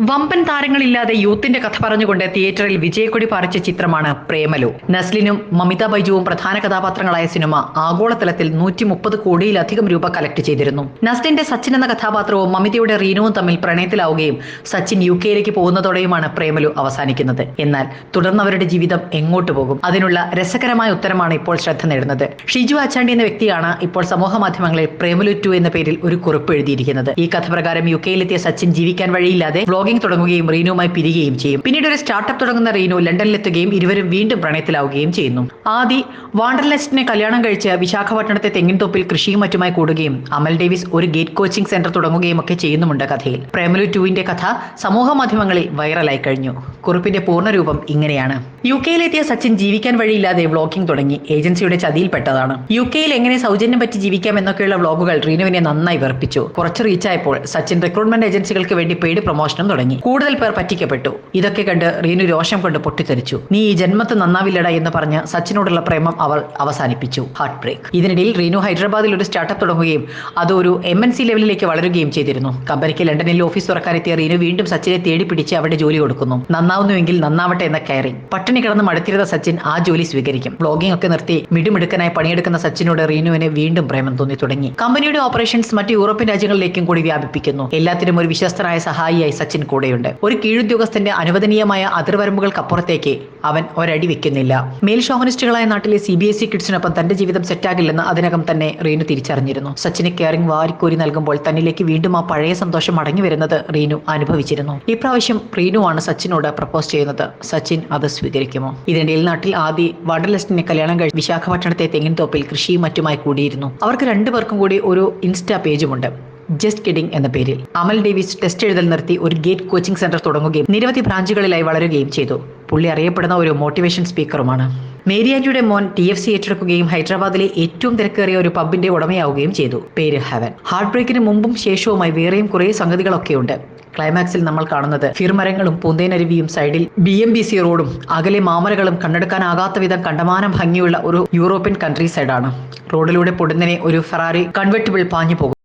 വമ്പൻ താരങ്ങളില്ലാതെ യൂത്തിന്റെ കഥ പറഞ്ഞുകൊണ്ട് തിയേറ്ററിൽ വിജയക്കൊടി പാറിച്ച ചിത്രമാണ് പ്രേമലു. നസ്ലിനും മമിത ബൈജുവും പ്രധാന കഥാപാത്രങ്ങളായ സിനിമ ആഗോളതലത്തിൽ നൂറ്റി മുപ്പത് കോടിയിലധികം രൂപ കളക്ട് ചെയ്തിരുന്നു. നസ്ലിന്റെ സച്ചിൻ എന്ന കഥാപാത്രവും മമിതയുടെ റീനുവും തമ്മിൽ പ്രണയത്തിലാവുകയും സച്ചിൻ യു കെയിലേക്ക് പോകുന്നതോടെയുമാണ് പ്രേമലു അവസാനിക്കുന്നത്. എന്നാൽ തുടർന്ന് അവരുടെ ജീവിതം എങ്ങോട്ട് പോകും? അതിനുള്ള രസകരമായ ഉത്തരമാണ് ഇപ്പോൾ ശ്രദ്ധ നേടുന്നത്. ഷിജു ആച്ചാണ്ടി എന്ന വ്യക്തിയാണ് ഇപ്പോൾ സമൂഹ മാധ്യമങ്ങളിൽ പ്രേമലു ടു എന്ന പേരിൽ ഒരു കുറിപ്പ് എഴുതിയിരിക്കുന്നത്. ഈ കഥ പ്രകാരം യു കെയിലെത്തിയ സച്ചിൻ ജീവിക്കാൻ വഴിയില്ലാതെ വ്ലോഗിംഗ് തുടങ്ങുകയും റീനുവുമായി പിരിയുകയും ചെയ്യും. പിന്നീട് ഒരു സ്റ്റാർട്ടപ്പ് തുടങ്ങുന്ന റീനു ലണ്ടനിലെത്തുകയും ഇരുവരും വീണ്ടും പ്രണയത്തിലാവുകയും ചെയ്യുന്നു. ആദി വാണ്ടർലെസ്റ്റിനെ കല്യാണം കഴിച്ച് വിശാഖപട്ടണത്തെ തെങ്ങിൻതോപ്പിൽ കൃഷിയും മറ്റുമായി കൂടുകയും അമൽ ഡേവിസ് ഒരു ഗേറ്റ് കോച്ചിംഗ് സെന്റർ തുടങ്ങുകയും ഒക്കെ ചെയ്യുന്നുമുണ്ട് കഥയിൽ. പ്രേമലു ടുവിന്റെ കഥ സമൂഹ മാധ്യമങ്ങളിൽ വൈറലായി കഴിഞ്ഞു. കുറിപ്പിന്റെ പൂർണരൂപം ഇങ്ങനെയാണ്. യു കെയിലെത്തിയ സച്ചിൻ ജീവിക്കാൻ വഴിയില്ലാതെ വ്ളോഗിംഗ് തുടങ്ങി. ഏജൻസിയുടെ ചതിയിൽപ്പെട്ടതാണ് യു കെയിൽ എങ്ങനെ സൗജന്യം പറ്റി ജീവിക്കാം എന്നൊക്കെയുള്ള വ്ളോഗുകൾ റീനുവിനെ നന്നായി വെറുപ്പിച്ചു. കുറച്ച് റീച്ചായപ്പോൾ സച്ചിൻ റിക്രൂട്ട്മെന്റ് ഏജൻസികൾക്ക് വേണ്ടി പെയ്ഡ് പ്രൊമോഷനും തുടങ്ങി. കൂടുതൽ പേർ പറ്റിക്കപ്പെട്ടു. ഇതൊക്കെ കണ്ട് റീനു രോഷം കൊണ്ട് പൊട്ടിത്തെറിച്ചു. നീ ഈ ജന്മത്ത് നന്നാവില്ലട എന്ന് പറഞ്ഞ് സച്ചിനോടുള്ള പ്രേമം അവൾ അവസാനിപ്പിച്ചു. ഹാർട്ട് ബ്രേക്ക് ഇതിനിടയിൽ റീനു ഹൈദരാബാദിൽ ഒരു സ്റ്റാർട്ടപ്പ് തുടങ്ങുകയും അത് ഒരു എം എൻ സി ലെവലിലേക്ക് വളരുകയും ചെയ്തിരുന്നു. കമ്പനിക്ക് ലണ്ടനിൽ ഓഫീസ് തുറക്കാനെത്തിയ റീനു വീണ്ടും സച്ചിനെ തേടി പിടിച്ച് അവിടെ ജോലി കൊടുക്കുന്നു. നന്നാവുന്നുവെങ്കിൽ നന്നാവട്ടെ എന്ന കയറി പട്ടിണി കിടന്ന് മടുത്തിരുന്ന സച്ചിൻ ആ ജോലി സ്വീകരിക്കും. വ്ളോഗിംഗ് ഒക്കെ നിർത്തി മിടുമിടുക്കനായി പണിയെടുക്കുന്ന സച്ചിനോട് റീനുവിന് വീണ്ടും പ്രേമം തോന്നി തുടങ്ങി. കമ്പനിയുടെ ഓപ്പറേഷൻസ് മറ്റ് യൂറോപ്യൻ രാജ്യങ്ങളിലേക്കും കൂടി വ്യാപിപ്പിക്കുന്നു. എല്ലാത്തിനും ഒരു വിശ്വസ്തനായ സഹായിയായി സച്ചിൻ കൂടെയുണ്ട്. ഒരു കീഴുദ്യോഗസ്ഥന്റെ അനുവദനീയമായ അതിർവരമ്പുകൾക്കപ്പുറത്തേക്ക് അവൻ ഒരടി വെക്കുന്നില്ല. മേൽ ഷോഹനിസ്റ്റുകളായ നാട്ടിലെ സി ബി എസ് ഇ കിഡ്സിനൊപ്പം തന്റെ ജീവിതം സെറ്റാകില്ലെന്ന് അതിനകം തന്നെ റീനു തിരിച്ചറിഞ്ഞിരുന്നു. സച്ചിന് കെയറിംഗ് വാരിക്കോരി നൽകുമ്പോൾ തന്നിലേക്ക് വീണ്ടും ആ പഴയ സന്തോഷം മടങ്ങി വരുന്നത് റീനു അനുഭവിച്ചിരുന്നു. ഇപ്രാവശ്യം ആണ് സച്ചിനോട് പ്രപ്പോസ് ചെയ്യുന്നത്. സച്ചിൻ അത് സ്വീകരിക്കുമോ? ഇതിനിടയിൽ നാട്ടിൽ ആദ്യ വടലസ്റ്റിനെ കല്യാണം കഴിഞ്ഞ് വിശാഖപട്ടണത്തെ തെങ്ങിൻതോപ്പിൽ കൃഷിയും മറ്റുമായി കൂടിയിരുന്നു. അവർക്ക് രണ്ടുപേർക്കും കൂടി ഒരു ഇൻസ്റ്റാ പേജുമുണ്ട്. ജസ്റ്റ് കിഡിംഗ് എന്ന പേരിൽ. അമൽ ഡേവിസ് ടെസ്റ്റ് എഴുതൽ നിർത്തി ഒരു ഗേറ്റ് കോച്ചിംഗ് സെന്റർ തുടങ്ങുകയും നിരവധി ബ്രാഞ്ചുകളിലായി വളരുകയും ചെയ്തു. പുള്ളി അറിയപ്പെടുന്ന ഒരു മോട്ടിവേഷൻ സ്പീക്കറുമാണ് മേരിയാന്റിയുടെ മോൻ ടി എഫ് സി ഏറ്റെടുക്കുകയും ഹൈദരാബാദിലെ ഏറ്റവും തിരക്കേറിയ ഒരു പബ്ബിന്റെ ഉടമയാവുകയും ചെയ്തു. പേര് ഹെവൻ. ഹാർട്ട് ബ്രേക്കിന് മുമ്പും ശേഷവുമായി വേറെയും കുറേ സംഗതികളൊക്കെയുണ്ട്. ക്ലൈമാക്സിൽ നമ്മൾ കാണുന്നത് ഫിർമരങ്ങളും പൂന്തേനരുവിയും സൈഡിൽ ബി എം ബി സി റോഡും അകലെ മാമരകളും കണ്ടെടുക്കാനാകാത്ത വിധം കണ്ടമാനം ഭംഗിയുള്ള ഒരു യൂറോപ്യൻ കൺട്രി സൈഡാണ് റോഡിലൂടെ പൊടുന്നനെ ഒരു ഫെറാറി കൺവെർട്ടിബിൾ പാഞ്ഞു പോകും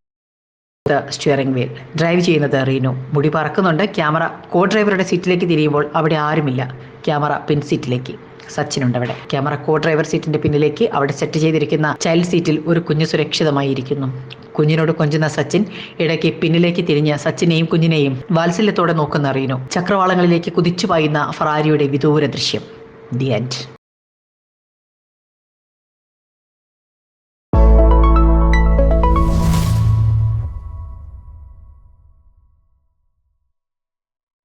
സ്റ്റിയറിംഗ് വീൽ ഡ്രൈവ് ചെയ്യുന്നത് റീനു. മുടി പറക്കുന്നുണ്ട്. ക്യാമറ കോ ഡ്രൈവറുടെ സീറ്റിലേക്ക് തിരിയുമ്പോൾ അവിടെ ആരുമില്ല. ക്യാമറ പിൻ സീറ്റിലേക്ക്. സച്ചിൻ ഉണ്ട് അവിടെ. ക്യാമറ കോ ഡ്രൈവർ സീറ്റിന്റെ പിന്നിലേക്ക് അവിടെ സെറ്റ് ചെയ്തിരിക്കുന്ന ചൈൽഡ് സീറ്റിൽ ഒരു കുഞ്ഞ് സുരക്ഷിതമായി ഇരിക്കുന്നു. കുഞ്ഞിനോട് കൊഞ്ചുന്ന സച്ചിൻ ഇടയ്ക്ക് പിന്നിലേക്ക് തിരിഞ്ഞ് സച്ചിനെയും കുഞ്ഞിനെയും വാത്സല്യത്തോടെ നോക്കുന്ന റീനു. ചക്രവാളങ്ങളിലേക്ക് കുതിച്ചു പായുന്ന ഫറാരിയുടെ വിദൂര ദൃശ്യം. The end